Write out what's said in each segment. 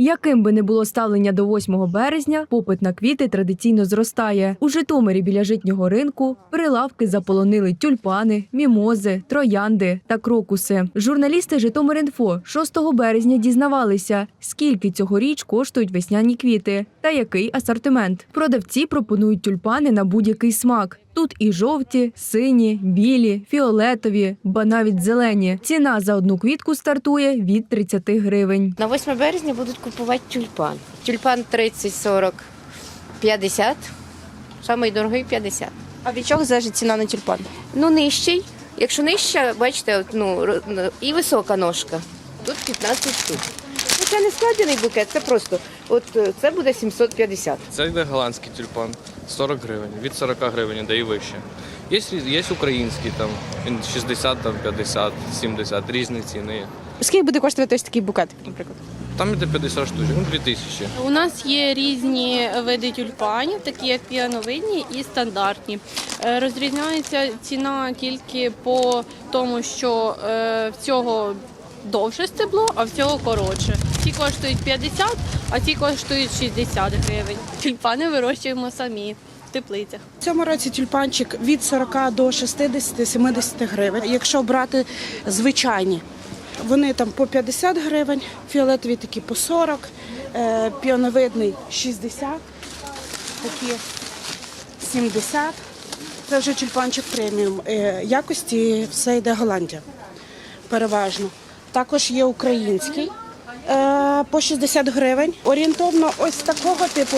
Яким би не було ставлення до 8 березня, попит на квіти традиційно зростає. У Житомирі біля житнього ринку прилавки заполонили тюльпани, мімози, троянди та крокуси. Журналісти Житомир.Інфо 6 березня дізнавалися, скільки цьогоріч коштують весняні квіти та який асортимент. Продавці пропонують тюльпани на будь-який смак. Тут і жовті, сині, білі, фіолетові, ба навіть зелені. Ціна за одну квітку стартує від 30 гривень. На 8 березня будуть купувати тюльпан. Тюльпан 30, 40, 50. Самий дорогий 50. А від чого залежить ціна на тюльпан? Ну, нижчий. Якщо нижча, бачите, от, ну, і висока ножка. Тут 15 штук. Ну, це не складений букет, це просто. От е, це буде 750. Це йде голландський тюльпан 40 гривень, від 40 гривень іде і вище. Є, є український, там він 60, там 50, 70, різні ціни є. Скільки буде коштувати ось такий букетик, наприклад? Там іде 50 штучок, ну 2000. У нас є різні види тюльпанів, такі як піановидні і стандартні. Е, Розрізняється ціна тільки по тому, що е, в цього довше стебло, а в цього коротше. Ці коштують 50, а ці коштують 60 гривень. Тюльпани вирощуємо самі в теплицях. В цьому році тюльпанчик від 40 до 60-70 гривень. Якщо брати звичайні, вони там по 50 гривень, фіолетові такі по 40, е, піоновидний 60, такі 70. Це вже тюльпанчик преміум. Е, Якості все йде Голландія. Переважно. Також є український е, по 60 гривень. Орієнтовно ось такого типу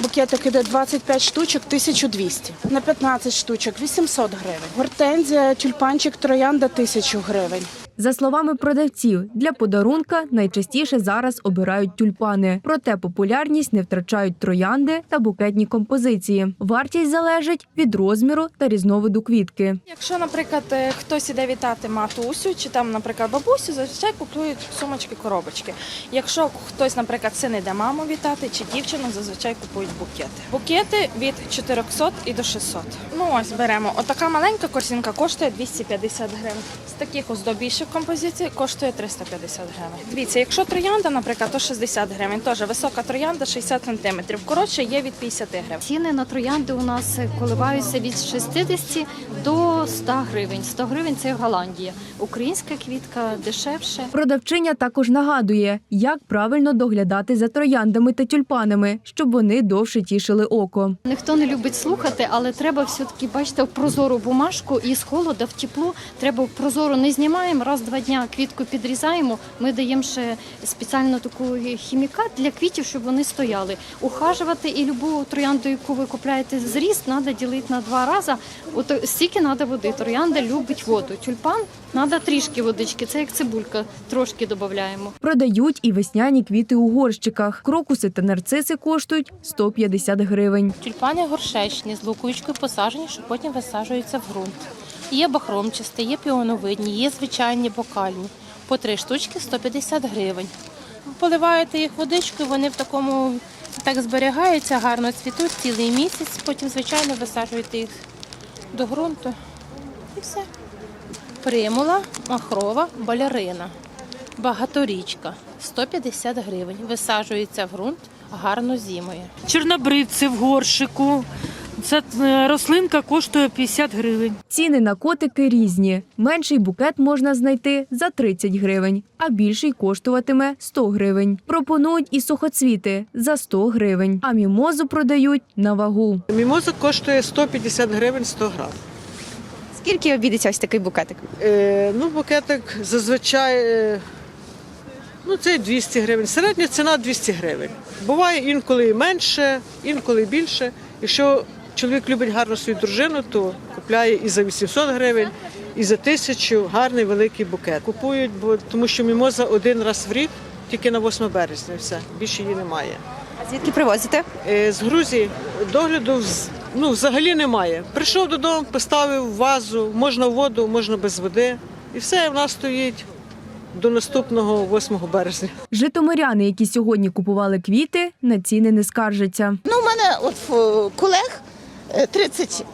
букетик іде 25 штучок, 1200. На 15 штучок 800 гривень. Гортензія, тюльпанчик, троянда 1000 гривень. За словами продавців, для подарунка найчастіше зараз обирають тюльпани. Проте популярність не втрачають троянди та букетні композиції. Вартість залежить від розміру та різновиду квітки. Якщо, наприклад, е, хтось іде вітати матусю чи там, наприклад, бабусю, зазвичай купують сумочки, коробочки. Якщо хтось, наприклад, син іде маму вітати чи дівчину, зазвичай купують букети. Букети від 400 і до 600. Ну ось беремо. Отака маленька корзинка коштує 250 гривень. З таких ось до більших композицій коштує 350 гривень. Дивіться, якщо троянда, наприклад, то 60 гривень. Теж висока троянда 60 сантиметрів. Коротше, є від 50 гривень. Ціни на троянди у нас коливаються від 60 до 100 гривень. 100 гривень це Голландія. Українська квітка дешевше. Продавчиня також нагадує, як правильно доглядати за трояндами та тюльпанами, щоб вони довше тішили око. Ніхто не любить слухати, але треба все-таки бачите в прозору бумажку і з холода в тепло. Треба в прозору не знімаємо. Раз два дня квітку підрізаємо. Ми даємо ще спеціальну таку хімікат для квітів, щоб вони стояли. Ухажувати і любу троянду, яку ви купляєте зріст, треба ділити на два рази. От стільки треба води. Троянда любить воду. Тюльпан треба трішки водички. Це як цибулька, трошки додаємо. Продають і весняні квіти у горщиках. Крокуси та нарциси коштують 150 гривень. Тюльпани горшечні з лукуючкою посаджені, що потім висаджуються в ґрунт. Є бахромчасті, є піоновидні, є звичайні бокальні. По три штучки 150 гривень. Поливаєте їх водичкою, вони в такому так зберігаються, гарно цвітуть цілий місяць, потім, звичайно, висаджуєте їх до ґрунту. І все. Примула, махрова, балерина. Багаторічка 150 гривень. Висаджується в ґрунт, гарно зимує. Чорнобривці в горшику. Ця е, рослинка коштує 50 гривень. Ціни на котики різні. Менший букет можна знайти за 30 гривень, а більший коштуватиме 100 гривень. Пропонують і сухоцвіти за 100 гривень, а мімозу продають на вагу. Мімоза коштує 150 гривень 100 грам. Скільки обійдеться ось такий букетик? Е, ну, букетик зазвичай е, ну, це 200 гривень. Середня ціна 200 гривень. Буває інколи менше, інколи більше. Якщо чоловік любить гарну свою дружину, то купляє і за 800 гривень, і за тисячу гарний великий букет. Купують, бо тому що мімоза один раз в рік, тільки на 8 березня. Все, більше її немає. А звідки привозите? Е, З Грузії догляду ну, взагалі немає. Прийшов додому, поставив вазу, можна в воду, можна без води. І все, в нас стоїть до наступного 8 березня. Житомиряни, які сьогодні купували квіти, на ціни не скаржаться. Ну, у мене от колег 30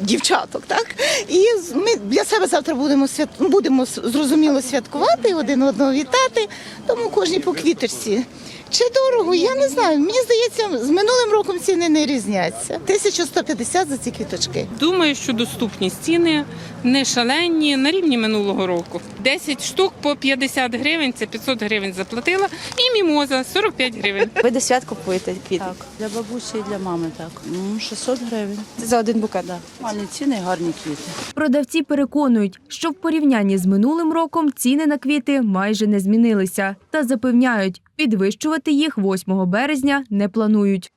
дівчаток, так? І ми для себе завтра будемо свят... будемо зрозуміло святкувати, один одного вітати, тому кожній по квіточці Чи дорого? Я не знаю. Мені здається, з минулим роком ціни не різняться. 1150 за ці квіточки. Думаю, що доступні ціни не шалені на рівні минулого року. 10 штук по 50 гривень, це 500 гривень заплатила. І мімоза 45 гривень. Ви до свят купуєте квіти? Так, для бабусі і для мами так. Ну, 600 гривень. Це за один букет. Гарні ціни, гарні квіти. Продавці переконують, що в порівнянні з минулим роком ціни на квіти майже не змінилися та запевняють, підвищувати їх 8 березня не планують.